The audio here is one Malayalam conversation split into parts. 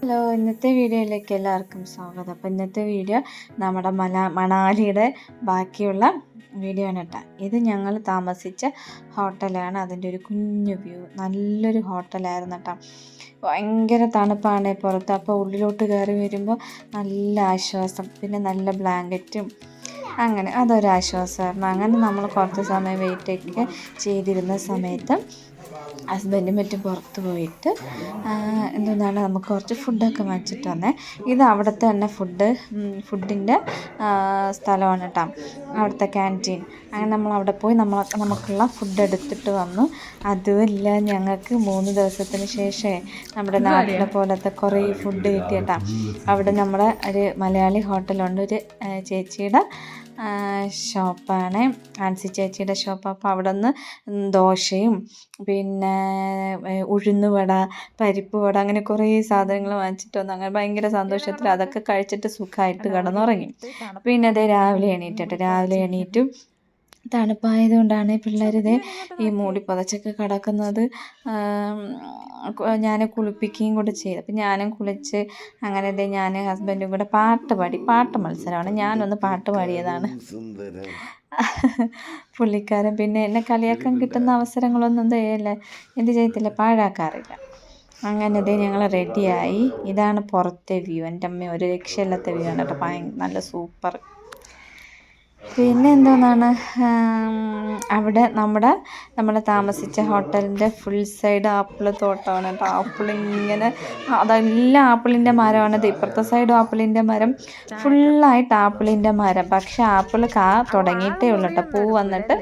ഹലോ ഇന്നത്തെ വീഡിയോയിലേക്ക് എല്ലാവർക്കും സ്വാഗതം. അപ്പോൾ ഇന്നത്തെ വീഡിയോ നമ്മുടെ മല മണാലിയുടെ ബാക്കിയുള്ള വീഡിയോ ആണ് കേട്ടോ. ഇത് ഞങ്ങൾ താമസിച്ച ഹോട്ടലാണ്. അതിന്റെ ഒരു കുഞ്ഞു വ്യൂ. നല്ലൊരു ഹോട്ടലായിരുന്നു കേട്ടോ. ഭയങ്കര തണുപ്പാണ് പുറത്ത്. അപ്പോൾ ഉള്ളിലോട്ട് കയറി വരുമ്പോൾ നല്ല ആശ്വാസം. പിന്നെ നല്ല ബ്ലാങ്കറ്റും അങ്ങനെ അതൊരാശ്വാസമായിരുന്നു അങ്ങനെ നമ്മൾ കുറച്ച് സമയം വെയിറ്റൊക്കെ ചെയ്തിരുന്ന സമയത്ത് ഹസ്ബൻഡും മറ്റും പുറത്ത് പോയിട്ട് എന്താണ് നമുക്ക് കുറച്ച് ഫുഡൊക്കെ വാങ്ങിച്ചിട്ട് വന്നേ. ഇത് അവിടുത്തെ തന്നെ ഫുഡ് ഫുഡിന്റെ സ്ഥലമാണ് കേട്ടോ അവിടുത്തെ ക്യാന്റീൻ അങ്ങനെ നമ്മൾ അവിടെ പോയി നമ്മൾ നമുക്കുള്ള ഫുഡ് എടുത്തിട്ട് വന്നു. അതുമല്ല ഞങ്ങൾക്ക് മൂന്ന് ദിവസത്തിന് ശേഷമേ നമ്മുടെ നാട്ടിലെ പോലത്തെ കുറേ ഫുഡ് കിട്ടിയിട്ടാണ് അവിടെ നമ്മുടെ ഒരു മലയാളി ഹോട്ടലുണ്ട് ഒരു ചേച്ചിയുടെ ഷോപ്പാണ്. ആൻസി ചേച്ചിയുടെ ഷോപ്പ്. അപ്പോൾ അവിടെ നിന്ന് ദോശയും പിന്നെ ഉഴുന്നുവട പരിപ്പ് വട അങ്ങനെ കുറേ സാധനങ്ങൾ വാങ്ങിച്ചിട്ട് വന്നു. അങ്ങനെ ഭയങ്കര സന്തോഷത്തിൽ അതൊക്കെ കഴിച്ചിട്ട് സുഖമായിട്ട് കിടന്നുറങ്ങി പിന്നെ അതേ രാവിലെ എണീറ്റിട്ട്. രാവിലെ എണീറ്റും തണുപ്പായതുകൊണ്ടാണ് പിള്ളേരിത് ഈ മൂടി പുതച്ചൊക്കെ കിടക്കുന്നത്. ഞാൻ കുളിപ്പിക്കുകയും കൂടെ ചെയ്തു. അപ്പം ഞാനും കുളിച്ച് അങ്ങനെ ഇതേ ഞാൻ ഹസ്ബൻഡും കൂടെ പാട്ട് പാടി പാട്ട് മത്സരമാണ്. ഞാനൊന്ന് പാട്ട് പാടിയതാണ്. പുള്ളിക്കാരൻ പിന്നെ എന്നെ കളിയാക്കാൻ കിട്ടുന്ന അവസരങ്ങളൊന്നും ചെയ്യല്ല എന്ത് ചെയ്യത്തില്ല പാഴാക്കാറില്ല. അങ്ങനെ ഇതേ ഞങ്ങൾ റെഡിയായി ഇതാണ് പുറത്തെ വ്യൂ എന്റെ അമ്മ ഒരു രക്ഷയില്ലാത്ത വ്യൂ ആണ് കേട്ടോ. ഭയ നല്ല സൂപ്പർ. പിന്നെ എന്തോന്നാണ് അവിടെ നമ്മുടെ നമ്മൾ താമസിച്ച ഹോട്ടലിന്റെ ഫുൾ സൈഡ് ആപ്പിൾ തോട്ടമാണ് കേട്ടോ. ആപ്പിൾ ഇങ്ങനെ അതെല്ലാം ആപ്പിളിന്റെ മരമാണ്. ഇപ്പുറത്തെ സൈഡ് ആപ്പിളിന്റെ മരം. ഫുള്ളായിട്ട് ആപ്പിളിന്റെ മരം. പക്ഷെ ആപ്പിൾ കാ തുടങ്ങിയിട്ടേ ഉള്ളൂ കേട്ടോ. പൂ വന്നിട്ട്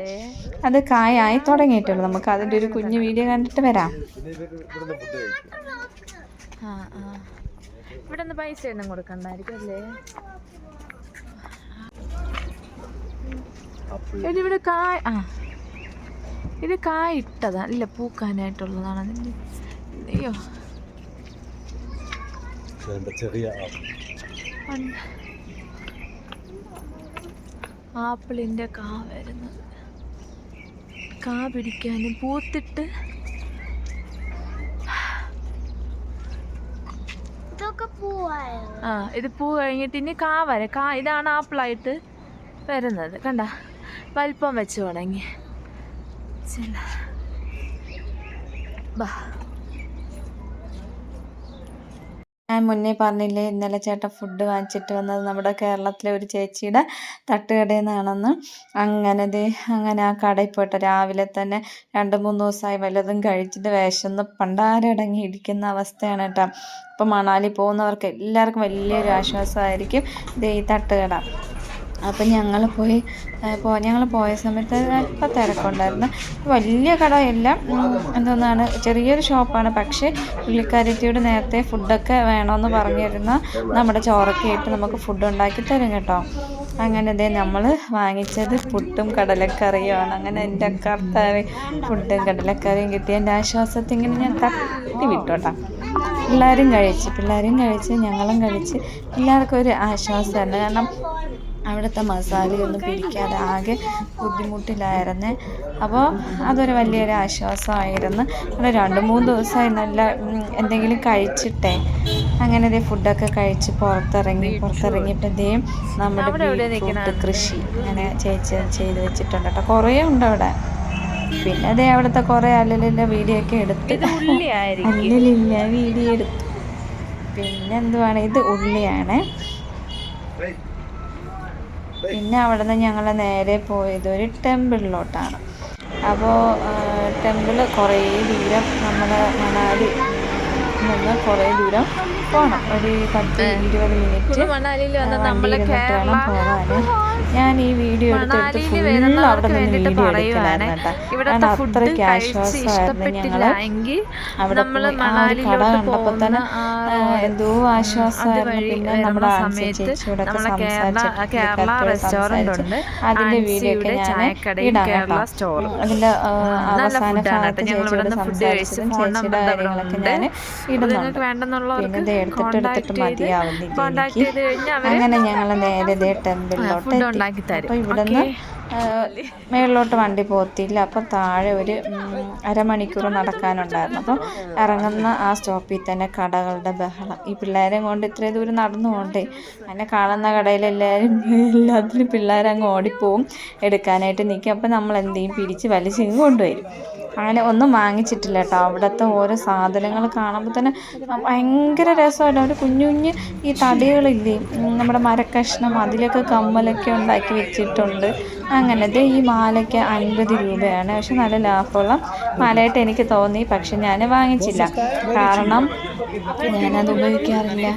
അത് കായായി തുടങ്ങിയിട്ടേ ഉള്ളൂ. നമുക്ക് അതിന്റെ ഒരു കുഞ്ഞു വീഡിയോ കണ്ടിട്ട് വരാം. ഇവിടെ നിന്ന് പൈസ ഒന്നും കൊടുക്കണ്ടായിരിക്കും അല്ലേ? ഇവിടെ കായ് ആ. ഇത് കായ് ഇട്ടതാ അല്ല പൂക്കാനായിട്ടുള്ളതാണ്. അതിന്റെ അയ്യോ. ചെറിയ ആപ്പിളിന്റെ കാ വരുന്നത്. കാ പിടിക്കാനും പൂത്തിട്ട്. ആ ഇത് പൂ കഴിഞ്ഞിട്ട് ഇനി കാ വരെ. കാ ഇതാണ് ആപ്പിളായിട്ട് വരുന്നത്. കണ്ട വലിപ്പം വെച്ച് തുടങ്ങി. ഞാൻ മുന്നേ പറഞ്ഞില്ലേ ഇന്നലെ ചേട്ടൻ ഫുഡ് വാങ്ങിച്ചിട്ട് വന്നത് നമ്മുടെ കേരളത്തിലെ ഒരു ചേച്ചിയുടെ തട്ടുകടയിൽ നിന്നാണെന്ന് അങ്ങനെ അങ്ങനെ ആ കടയിൽ പോയിട്ട് രാവിലെ തന്നെ രണ്ട് മൂന്ന് ദിവസമായി വല്ലതും കഴിച്ചിട്ട് വിശന്ന് പണ്ടാരടങ്ങി ഇരിക്കുന്ന അവസ്ഥയാണ് കേട്ടോ. ഇപ്പം മണാലി പോകുന്നവർക്ക് എല്ലാവർക്കും വലിയൊരു ആശ്വാസമായിരിക്കും ഇത് ഈ തട്ടുകട. അപ്പം ഞങ്ങൾ പോയി പോ ഞങ്ങൾ പോയ സമയത്ത് അല്പം തിരക്കുണ്ടായിരുന്നു. വലിയ കടയല്ല. എന്തോന്നാണ് ചെറിയൊരു ഷോപ്പാണ്. പക്ഷേ പുള്ളിക്കാരത്തിയോട് നേരത്തെ ഫുഡൊക്കെ വേണമെന്ന് പറഞ്ഞിരുന്ന നമ്മുടെ ചോറൊക്കെ ഇട്ട് നമുക്ക് ഫുഡ് ഉണ്ടാക്കി തരും കേട്ടോ. അങ്ങനെ ഇതേ നമ്മൾ വാങ്ങിച്ചത് പുട്ടും കടലക്കറിയുമാണ്. അങ്ങനെ എന്റെ കർത്താവ് ഫുഡും കടലക്കറിയും കിട്ടി. എന്റെ ആശ്വാസത്തിൽ ഇങ്ങനെ ഞാൻ തട്ടി വിട്ടോട്ടാ പിള്ളേരും കഴിച്ച് പിള്ളേരും കഴിച്ച് ഞങ്ങളും കഴിച്ച് എല്ലാവർക്കും ഒരു ആശ്വാസമായിരുന്നു കാരണം അവിടുത്തെ മസാലയൊന്നും പിടിക്കാതെ ആകെ ബുദ്ധിമുട്ടിലായിരുന്നു. അപ്പോൾ അതൊരു വലിയൊരു ആശ്വാസമായിരുന്നു. അവിടെ രണ്ട് മൂന്ന് ദിവസമായി നല്ല എന്തെങ്കിലും കഴിച്ചിട്ടേ. അങ്ങനെ ഇതേ ഫുഡൊക്കെ കഴിച്ച് പുറത്തിറങ്ങി പുറത്തിറങ്ങിയിട്ട് ഇതേ നമ്മുടെ കൃഷി അങ്ങനെ ചേച്ചി ചെയ്ത് വെച്ചിട്ടുണ്ട് കേട്ടോ. കുറേ ഉണ്ട് അവിടെ. പിന്നെ അതേ അവിടുത്തെ കുറേ അല്ലലിന്റെ വീഡിയോ ഒക്കെ എടുത്ത് അല്ലലില്ല വീഡിയോ എടുത്തു. പിന്നെ എന്തുവാണ്? ഇത് ഉള്ളിയാണ്. പിന്നെ അവിടെ നിന്ന് ഞങ്ങൾ നേരെ പോയത് ഒരു ടെമ്പിളിലോട്ടാണ്. അപ്പോൾ ടെമ്പിൾ കുറേ ദൂരം നമ്മുടെ മണാലി നിന്ന് കുറേ ദൂരം പോകണം ഒരു പത്ത് ഇരുപത് മിനിറ്റ് വണ്ടിയിൽ വേണം പോകാൻ ഞാൻ ഈ വീഡിയോ എടുത്തെടുത്ത് ഫുൾ അവിടെ നിന്ന് വീഡിയോ എടുക്കലായിരുന്നു കേട്ടോ. അത്രയ്ക്ക് ആശ്വാസമായിരുന്നു ഞങ്ങൾ അവിടെ കട കണ്ടപ്പോൾ തന്നെ എന്തോ ആശ്വാസമായിരുന്നു. പിന്നെ നമ്മുടെ ആൻസി അതിന്റെ വീഡിയോ ഒക്കെ ഞാൻ ഇടാം കേട്ടോ. അതിന്റെ അവസാന ഭാഗത്ത് ചേച്ചിയോട് സംസാരിച്ചതും ചേച്ചിയുടെ കാര്യങ്ങളൊക്കെ ഞാൻ ഇടുന്നുണ്ട് പിന്നെ ഇത് എടുത്തിട്ട് എടുത്തിട്ട് മതിയാവുന്നില്ല എനിക്ക്. അങ്ങനെ ഞങ്ങൾ നേരെ ടെമ്പിളിലോട്ട് അപ്പോൾ ഇവിടുന്ന് മേളിലോട്ട് വണ്ടി പോത്തില്ല. അപ്പം താഴെ ഒരു അരമണിക്കൂർ നടക്കാനുണ്ടായിരുന്നു. അപ്പം ഇറങ്ങുന്ന ആ സ്റ്റോപ്പിൽ തന്നെ കടകളുടെ ബഹളം. ഈ പിള്ളേരെ കൊണ്ട് ഇത്രയും ദൂരം നടന്നു പോകണ്ടേ അങ്ങനെ കാണുന്ന കടയിലെല്ലാവരും എല്ലാത്തിലും പിള്ളേരങ്ങ് ഓടിപ്പോവും. എടുക്കാനായിട്ട് നിൽക്കും അപ്പം നമ്മൾ എന്ത് ചെയ്യും? പിടിച്ച് വലിച്ചിങ്ങ് കൊണ്ടുവരും. അങ്ങനെ ഒന്നും വാങ്ങിച്ചിട്ടില്ല കേട്ടോ. അവിടുത്തെ ഓരോ സാധനങ്ങൾ കാണുമ്പോൾ തന്നെ ഭയങ്കര രസമായിട്ട് അവർ കുഞ്ഞു കുഞ്ഞ് ഈ തടികളില്ലേ നമ്മുടെ മരക്കഷ്ണം അതിലൊക്കെ കമ്മലൊക്കെ ഉണ്ടാക്കി വെച്ചിട്ടുണ്ട്. അങ്ങനത്തെ ഈ മാലയ്ക്ക് അൻപത് രൂപയാണ്. പക്ഷെ നല്ല ലാഭമുള്ള മാലയായിട്ട് എനിക്ക് തോന്നി. പക്ഷെ ഞാൻ വാങ്ങിച്ചില്ല. കാരണം ഞാനത് ഉപയോഗിക്കാറില്ല.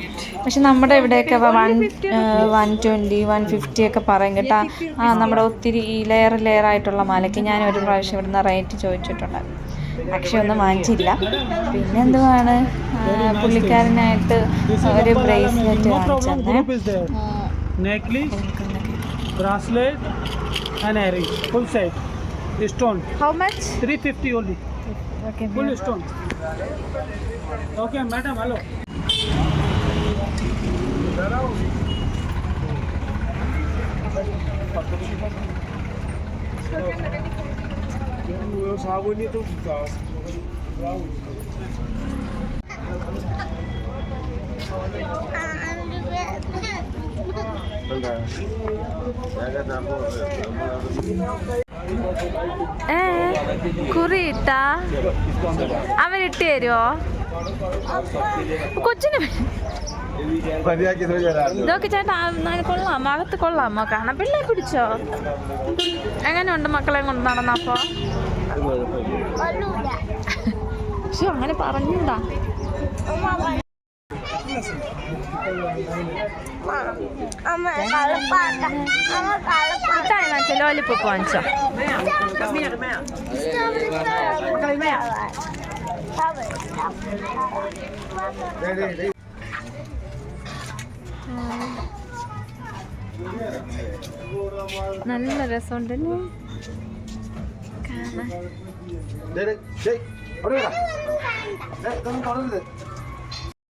പക്ഷെ നമ്മുടെ ഇവിടെയൊക്കെ one one twenty one fifty ഒക്കെ പറയും കേട്ടോ. ആ നമ്മുടെ ഒത്തിരി ഈ ലെയർ ലെയർ ആയിട്ടുള്ള മാലയ്ക്ക് ഞാൻ ഒരു പ്രാവശ്യം ഇവിടുന്ന് റേറ്റ് ചോദിച്ചിട്ടുണ്ട് പക്ഷെ ഒന്നും വാങ്ങിച്ചില്ല. പിന്നെ എന്തുവാണ്? പുള്ളിക്കാരനായിട്ട് ഒരു ബ്രേസ്ലെറ്റ് വാങ്ങിച്ചത് തന്നെ group Canary, full set, stone. How much? 350 only. Okay, full stone. Okay, madam, hello. ഏ കുറി ഇട്ടാ അവൻ ഇട്ട് തരുമോ കൊച്ചിന് ഇതൊക്കെ ചേട്ടാ കൊള്ളാം. അകത്ത് കൊള്ളാമോ കാണാം പിള്ളേ പിടിച്ചോ? എങ്ങനെയുണ്ട് മക്കളെ കൊണ്ട് നടന്നപ്പോ പക്ഷെ അങ്ങനെ പറഞ്ഞൂടാ. മിഠായി വാങ്ങിച്ചോ ലോലിപ്പോപ്പ് വാങ്ങിച്ചോ നല്ല രസമുണ്ടല്ലേ കാണാൻ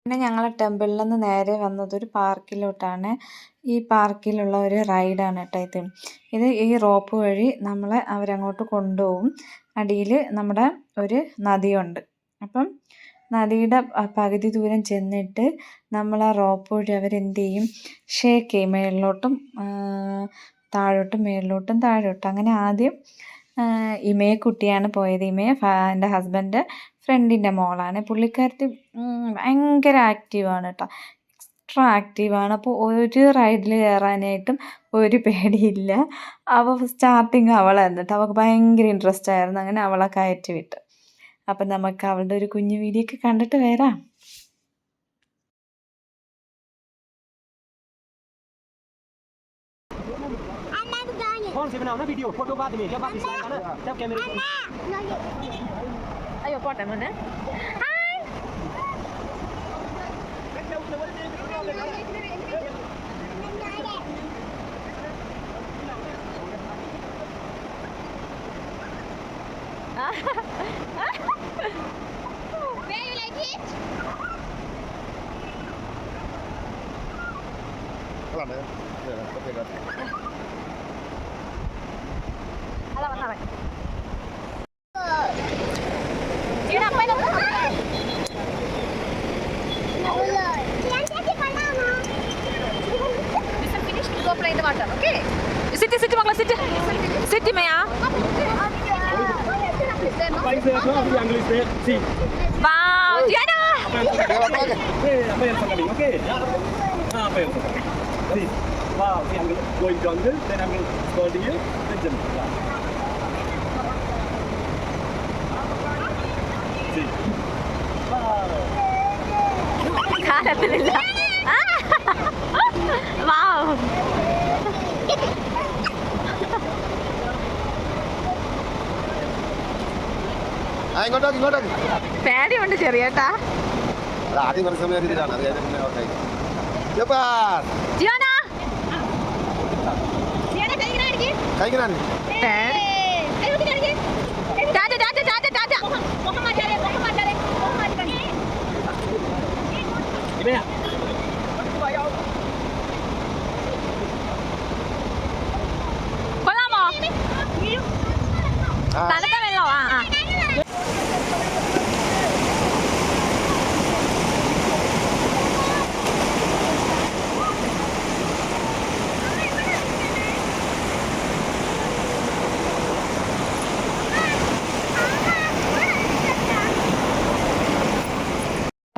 പിന്നെ ഞങ്ങൾ ടെമ്പിളിൽ നിന്ന് നേരെ വന്നത് ഒരു പാർക്കിലോട്ടാണ്. ഈ പാർക്കിലുള്ള ഒരു റൈഡാണ് കേട്ടോ ഇത്. ഇത് ഈ റോപ്പ് വഴി നമ്മളെ അവരങ്ങോട്ട് കൊണ്ടുപോകും. അടിയിൽ നമ്മുടെ ഒരു നദിയുണ്ട്. അപ്പം നദിയുടെ പകുതി ദൂരം ചെന്നിട്ട് നമ്മൾ ആ റോപ്പ് വഴി അവരെന്ത് ചെയ്യും? ഷേക്ക് ചെയ്യും മേളിലോട്ടും താഴോട്ടും മേളിലോട്ടും താഴോട്ടും. അങ്ങനെ ആദ്യം ഇമയെ കുട്ടിയാണ് പോയത്. ഇമയെ എന്റെ ഹസ്ബൻഡ് ഫ്രണ്ടിന്റെ മോളാണ്. പുള്ളിക്കാരത്തി ഭയങ്കര ആക്റ്റീവാണ് കേട്ടോ എക്സ്ട്രാ ആക്റ്റീവാണ് അപ്പോൾ ഒരു റൈഡിൽ കയറാനായിട്ടും ഒരു പേടിയില്ല. അവൾ സ്റ്റാർട്ടിങ് അവളായിരുന്നു കേട്ടോ അവൾക്ക് ഭയങ്കര ഇൻട്രസ്റ്റ് ആയിരുന്നു. അങ്ങനെ അവളെ കയറ്റി വിട്ടു. അപ്പം നമുക്ക് അവളുടെ ഒരു കുഞ്ഞു വീഡിയോ ഒക്കെ കണ്ടിട്ട് വരാം. पीछे बनाओ ना वीडियो फ़ोटो बाद में जब वापस आएगा ना तब कैमरे को अयो पॉट है मैंने apa yang sekali oke Ah, apa yang sekali C wow I'm going jungle then I'm holding you then jump wow. see കാലത്തിലില്ല വാവ്. ആ ഇങ്ങോട്ടോക്ക് ഇങ്ങോട്ടോക്ക്. പേടിയുണ്ട് ചെറിയേട്ടാ. ആദ്യം കുറച്ച് സമയം ഒരു ഇതിലാണ് അത് കഴിഞ്ഞ് പിന്നെ ഓക്കെ. ജപ്പാൻ ജിയോന. ไหมเนี่ย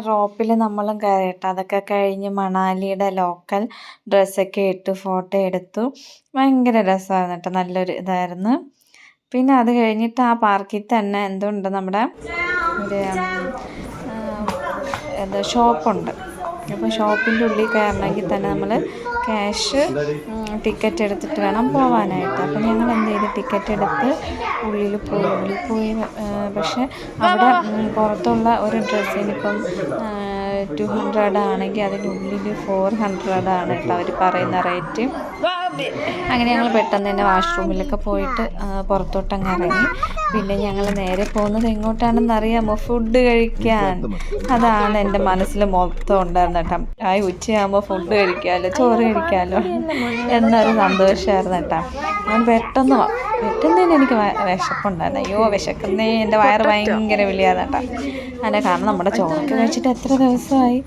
റോപ്പിൽ നമ്മളും കയറിയിട്ട് അതൊക്കെ കഴിഞ്ഞ് മണാലിയുടെ ലോക്കൽ ഡ്രസ്സൊക്കെ ഇട്ട് ഫോട്ടോ എടുത്തു. ഭയങ്കര രസമായിരുന്നു കേട്ടോ നല്ലൊരു ഇതായിരുന്നു. പിന്നെ അത് കഴിഞ്ഞിട്ട് ആ പാർക്കിൽ തന്നെ എന്തുണ്ട് നമ്മുടെ ഒരു ഷോപ്പുണ്ട് അപ്പോൾ ഷോപ്പിന്റെ ഉള്ളിൽ കയറണമെങ്കിൽ തന്നെ നമ്മൾ ക്യാഷ് ടിക്കറ്റ് എടുത്തിട്ട് വേണം പോവാനായിട്ട്. അപ്പോൾ ഞങ്ങൾ എന്ത് ചെയ്തു? ടിക്കറ്റ് എടുത്ത് ഉള്ളിൽ പോയി. ഉള്ളിൽ പോയി പക്ഷേ അവിടെ പുറത്തുള്ള ഒരു ഡ്രസ്സിനിപ്പം ടു ഹൺഡ്രഡ് ആണെങ്കിൽ അതിനുള്ളിൽ ഫോർ ഹൺഡ്രഡ് ആണ് കേട്ടോ അവർ പറയുന്ന റേറ്റ്. അങ്ങനെ ഞങ്ങൾ പെട്ടെന്ന് തന്നെ വാഷ്റൂമിലൊക്കെ പോയിട്ട് പുറത്തോട്ടങ്ങ് ഇറങ്ങി. പിന്നെ ഞങ്ങൾ നേരെ പോകുന്നത് എങ്ങോട്ടാണെന്ന് അറിയാമോ ഫുഡ് കഴിക്കാൻ. അതാണ് എന്റെ മനസ്സിൽ മൊത്തം ഉണ്ടായിരുന്നത് കേട്ടോ. ആ ഉച്ചയാകുമ്പോൾ ഫുഡ് കഴിക്കാമല്ലോ ചോറ് കഴിക്കാമല്ലോ എന്നൊരു സന്തോഷമായിരുന്നു കേട്ടോ. ഞാൻ പെട്ടെന്ന് പെട്ടെന്ന് തന്നെ എനിക്ക് വിശപ്പുണ്ടായിരുന്നു. അയ്യോ വിശക്കുന്നേ. എന്റെ വയറ് ഭയങ്കര വിളിയാണ് കേട്ടോ. അങ്ങനെ കാരണം നമ്മുടെ ചോറൊക്കെ കഴിച്ചിട്ട് എത്ര ദിവസമായി?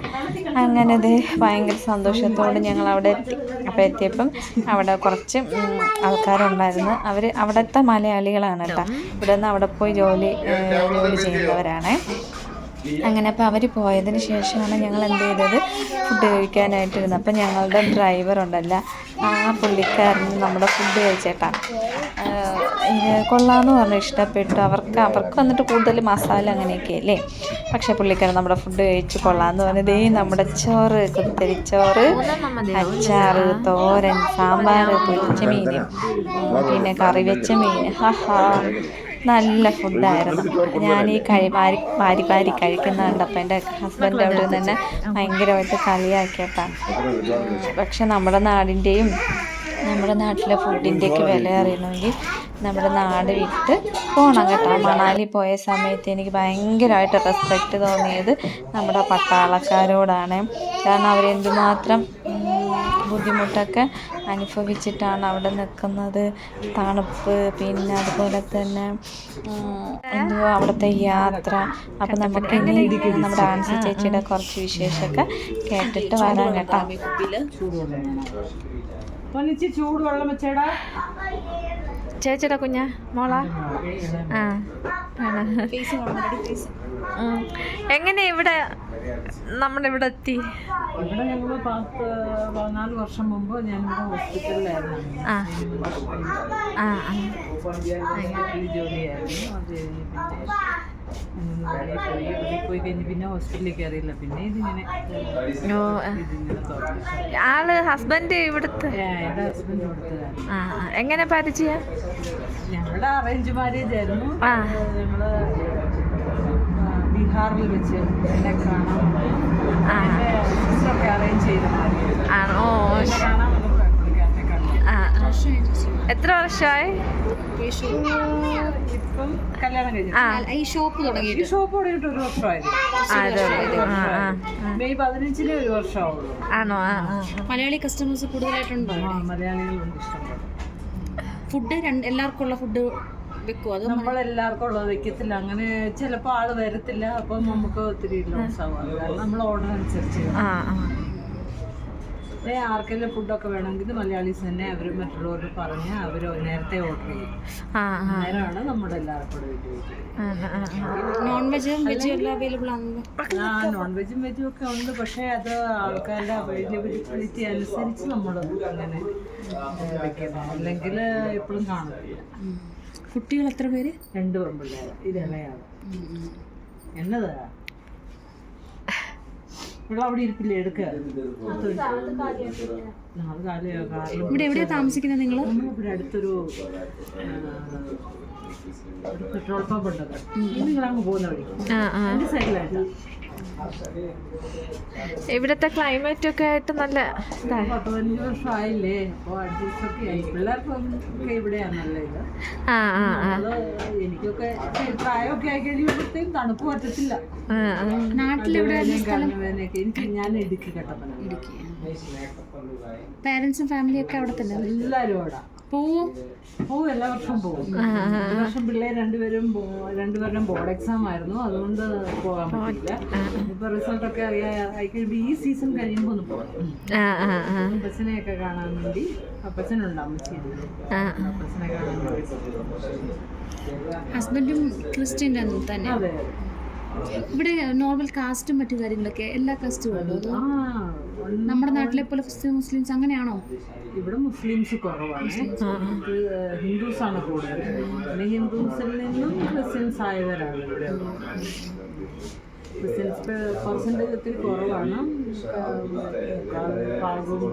അങ്ങനെ ഭയങ്കര സന്തോഷത്തോടെ ഞങ്ങൾ അവിടെ എത്തി. അപ്പോൾ എത്തിയപ്പം അവിടെ കുറച്ച് ആൾക്കാരുണ്ടായിരുന്നു. അവർ അവിടുത്തെ മലയാളികളാണ് കേട്ടോ. ഇവിടെ നിന്ന് അവിടെ പോയി ജോലി ജോലി ചെയ്യുന്നവരാണേ. അങ്ങനെ അപ്പോൾ അവർ പോയതിന് ശേഷമാണ് ഞങ്ങൾ എന്ത് ചെയ്തത്? ഫുഡ് കഴിക്കാനായിട്ടിരുന്നത്. അപ്പം ഞങ്ങളുടെ ഡ്രൈവർ ഉണ്ടല്ല. ആ പുള്ളിക്കാരൻ നമ്മുടെ ഫുഡ് കഴിച്ചേട്ടാ. ഇത് കൊള്ളാമെന്ന് പറഞ്ഞു ഇഷ്ടപ്പെട്ടു. അവർക്ക് അവർക്ക് വന്നിട്ട് കൂടുതൽ മസാല അങ്ങനെയൊക്കെ അല്ലേ? പക്ഷേ പുള്ളിക്കാരൻ നമ്മുടെ ഫുഡ് കഴിച്ച് കൊള്ളാമെന്ന് പറഞ്ഞു ദേ നമ്മുടെ ചോറ് കുത്തരിച്ചോറ് അച്ചാറ് തോരൻ സാമ്പാർ പൊരിച്ച മീൻ പിന്നെ കറി വെച്ച മീൻ ഹാ. നല്ല ഫുഡായിരുന്നു ഞാൻ ഈ കഴി വാരി വാരി വാരി കഴിക്കുന്ന കണ്ടപ്പോൾ എന്റെ ഹസ്ബൻഡ് അവിടെ നിന്ന് തന്നെ ഭയങ്കരമായിട്ട് കളിയാക്കിയട്ടാണ് പക്ഷെ നമ്മുടെ നാടിന്റെയും നമ്മുടെ നാട്ടിലെ ഫുഡിന്റെയൊക്കെ വില അറിയണമെങ്കിൽ നമ്മുടെ നാട് വിട്ട് പോകണം കേട്ടോ. മണാലി പോയ സമയത്ത് എനിക്ക് ഭയങ്കരമായിട്ട് റെസ്പെക്റ്റ് തോന്നിയത് നമ്മുടെ പട്ടാളക്കാരോടാണ്. കാരണം അവരെന്തുമാത്രം ബുദ്ധിമുട്ടൊക്കെ അനുഭവിച്ചിട്ടാണ് അവിടെ നിൽക്കുന്നത്. തണുപ്പ് പിന്നെ അതുപോലെ തന്നെ എന്തുവാ അവിടുത്തെ യാത്ര. അപ്പം നമുക്ക് ഇനി നമ്മുടെ ആൻസി ചേച്ചിയുടെ കുറച്ച് വിശേഷമൊക്കെ കേട്ടിട്ട് വരാം കേട്ടോ. ഒന്നിച്ച് ചൂടുവെള്ളം വെച്ചേടാ. ചേച്ചിയുടെ കുഞ്ഞ മോളാ? ആ. എങ്ങനെ ഇവിടെ നമ്മുടെ ഇവിടെ എത്തി. ഇവിടെ ഞങ്ങൾ പത്ത് പതിനാല് വർഷം മുമ്പ് ഹോസ്പിറ്റലിലായിരുന്നു. ആ. ആ വീട്ടിൽ ജോലിയായിരുന്നു അത് പോയി കഴിഞ്ഞ് പിന്നെ ഹോസ്പിറ്റലിൽ കയറിയില്ല. പിന്നെ ഇതിങ്ങനെ ആൾ ഹസ്ബൻഡ് ഇവിടുത്തെ? ഹസ്ബൻഡ് ഇവിടുത്തെ. എങ്ങനെ പരിചയം? ഞങ്ങളുടെ അറേഞ്ച് മാരേജ് ആയിരുന്നു. ആ. ബീഹാറിൽ വെച്ച് എന്നെ കാണാം. സിസ്റ്ററൊക്കെ അറേഞ്ച് ചെയ്ത ആണോ. എത്ര വർഷമായി ഇപ്പം കല്യാണം കഴിഞ്ഞു. ഈ ഷോപ്പ് തുടങ്ങി ഈ ഷോപ്പ് തുടങ്ങിയിട്ട് ഒരു വർഷമായിരുന്നു. മെയ് പതിനഞ്ചിന് ഒരു വർഷമാവുള്ളൂ. ആണോ? മലയാളി കസ്റ്റമേഴ്സ് കൂടുതലായിട്ടുണ്ടോ മലയാളികൾ മലയാളികളുണ്ട് ഇഷ്ടം ഫുഡ് എല്ലാവർക്കും ഉള്ള ഫുഡ് എല്ലാവർക്കും ഉള്ളത് വെക്കത്തില്ല. അങ്ങനെ ചിലപ്പോൾ ആൾ വരത്തില്ല. അപ്പൊ നമുക്ക് ഒത്തിരി ലോസ് ആവും നമ്മൾ ഓർഡർ അനുസരിച്ച് ആർക്കെല്ലാം ഫുഡൊക്കെ വേണമെങ്കിൽ മലയാളീസ് തന്നെ അവർ മറ്റുള്ളവരോട് പറഞ്ഞ് അവർ നേരത്തെ ഓർഡർ ചെയ്യും. നേരമാണ് നമ്മുടെ എല്ലാവർക്കും. നോൺ വെജും വെജും എല്ലാം അവൈലബിൾ ആ നോൺ വെജും വെജും ഒക്കെ ഉണ്ട്. പക്ഷേ അത് ആൾക്കാരുടെ അവൈലബിലിറ്റി അനുസരിച്ച് നമ്മൾ അങ്ങനെ അല്ലെങ്കിൽ എപ്പോഴും കാണത്തില്ല. കുട്ടികൾ എത്ര പേര്? രണ്ട് പെൺപിള്ളേർ ഇത് ഇളയാണ്. എന്നതാ? ഇവിടെ അവിടെ ഇരിപ്പില്ലേ? എടുക്കുക ഇവിടെ എവിടെയാ താമസിക്കുന്നത് നിങ്ങൾ ഇവിടെ അടുത്തൊരു പെട്രോൾ പമ്പ് ഉണ്ടത് നിങ്ങൾ അങ്ങ് പോകുന്ന വഴി. സൈഡിലായിട്ടാണ് ഇവിടുത്തെ ക്ലൈമറ്റ് ഒക്കെ ആയിട്ട് നല്ല പേരൻസും ഫാമിലിയൊക്കെ പതിനഞ്ച് വർഷമായില്ലേ? അപ്പോൾ അഡ്ജസ്റ്റ് ഒക്കെ ആയി. പിള്ളേർക്കൊക്കെ ഇവിടെയാണ് നല്ല ഇത് ആ ആ. എനിക്കൊക്കെ പ്രായമൊക്കെ ആയി കഴിയുമ്പോഴത്തേക്കും തണുപ്പ് പറ്റത്തില്ല. എനിക്ക് ഞാൻ ഇടുക്കി പാരൻസും ഫാമിലിയും ഒക്കെ അവിടെ തന്നെ എല്ലാവരും അവിടെ. പോവോ പോവും എല്ലാ വർഷവും പോകും ഈ വർഷം പിള്ളേർ രണ്ടുപേരും രണ്ടുപേരുടെയും ബോർഡ് എക്സാം ആയിരുന്നു. അതുകൊണ്ട് പോകാൻ പറ്റില്ല ഇപ്പൊ റിസൾട്ട് ഒക്കെ അറിയാം കഴിയുമ്പോൾ ഈ സീസൺ കഴിയുമ്പോൾ ഒന്ന് പോകാം അപ്പച്ചനെ ഒക്കെ കാണാൻ വേണ്ടി അപ്പച്ചനുണ്ട് അമ്മച്ചി. അപ്പച്ചനെ കാണാൻ ഹസ്ബൻഡും ക്രിസ്ത്യൻ തന്നെ. ഇവിടെ നോർമൽ കാസ്റ്റും മറ്റു കാര്യങ്ങളൊക്കെ എല്ലാ കാസ്റ്റും ആ ഉണ്ട്. നമ്മുടെ നാട്ടിലെ പോലെ ക്രിസ്ത്യൻ മുസ്ലിംസ് അങ്ങനെയാണോ? ഇവിടെ മുസ്ലിംസ് കുറവാണ്. ഹിന്ദുസ് ആണ് കൂടുതൽ പിന്നെ ഹിന്ദുസിൽ നിന്നും ക്രിസ്ത്യൻസ് ആയവരാണ് ഇവിടെ. ക്രിസ്ത്യൻസ് പെർസെന്റേജ് ഒത്തിരി കുറവാണ്. ഭാഗവും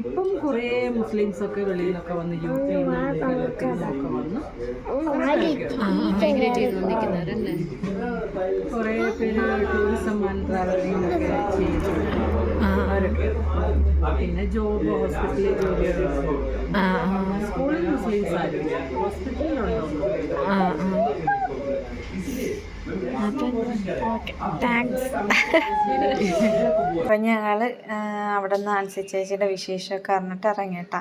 ഇപ്പം കുറേ മുസ്ലിംസ് ഒക്കെ വെളിയിലൊക്കെ നിന്നൊക്കെ വന്ന് യു പി ഒക്കെ വന്ന് കുറേ പേര് ടൂറിസം ആൻഡ് ട്രാവലിംഗ് ഒക്കെ ചെയ്തു അവരൊക്കെ പിന്നെ ജോബ് ഹോസ്പിറ്റലിൽ ജോലി സ്കൂളിൽ മുസ്ലിംസ് ആരും ഹോസ്പിറ്റലിലുണ്ടോ? അപ്പം ഞങ്ങൾ അവിടെ നിന്ന് ചേച്ചിയുടെ വിശേഷമൊക്കെ അറിഞ്ഞിട്ട് ഇറങ്ങിയിട്ടാ.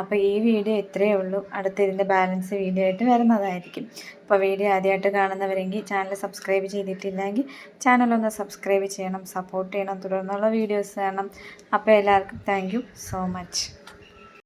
അപ്പോൾ ഈ വീഡിയോ ഇത്രയേ ഉള്ളൂ. അടുത്ത ഇതിന്റെ ബാലൻസ് വീഡിയോ ആയിട്ട് വരുന്നതായിരിക്കും. അപ്പോൾ വീഡിയോ ആദ്യമായിട്ട് കാണുന്നവരെങ്കിൽ ചാനൽ സബ്സ്ക്രൈബ് ചെയ്തിട്ടില്ലെങ്കിൽ ചാനലൊന്ന് സബ്സ്ക്രൈബ് ചെയ്യണം സപ്പോർട്ട് ചെയ്യണം തുടർന്നുള്ള വീഡിയോസ് വേണം അപ്പോൾ എല്ലാവർക്കും താങ്ക് സോ മച്ച്